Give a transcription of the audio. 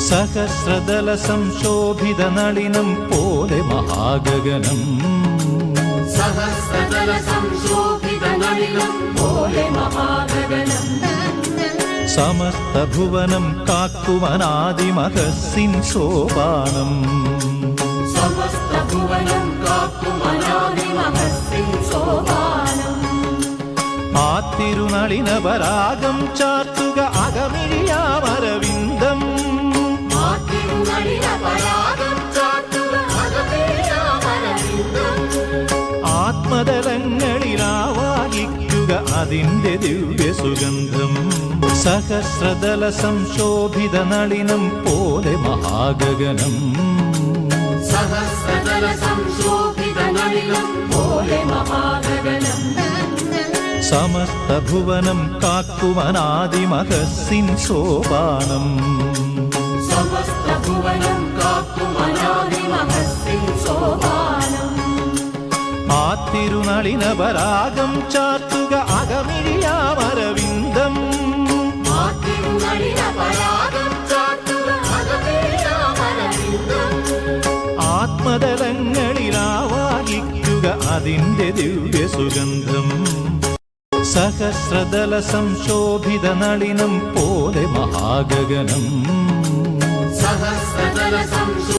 സഹസ്രദല സംശോഭിത നളിനം പോലെ മഹാഗഗനം സഹസ്രതല സംശോഭിത നളിനം പോലെ ആത്മതലങ്ങളിലാവാഹിക്കുക അതിന്റെ ദിവ്യ സുഗന്ധം സഹസ്രദല സംശോഭിത നളിനം പോലെ മഹാഗഗനം. സഹസ്രതല സംശോഭിത നളിനം പോലെ മഹാഗഗനം. സമസ്ത ഭുവനം കാക്കുമനാദിമഹസിൻ സോപാനം സമസ്ത സോപാനം ആ തിരുനളിന പരാഗം ചാർത്തുക അകമിഴിയാമരവിന്ദം. മാതിരുനളിന പരാഗം ചാർത്തുക അകമേയാമരവിന്ദം ആത്മതലങ്ങളിലാവാഹിക്കുക അതിന്റെ ദിവ്യ സുഗന്ധം സഹസ്രദല സംശോഭിത നളിനം പോലെ മഹാഗഗനം. സഹസ്രതല സംശോ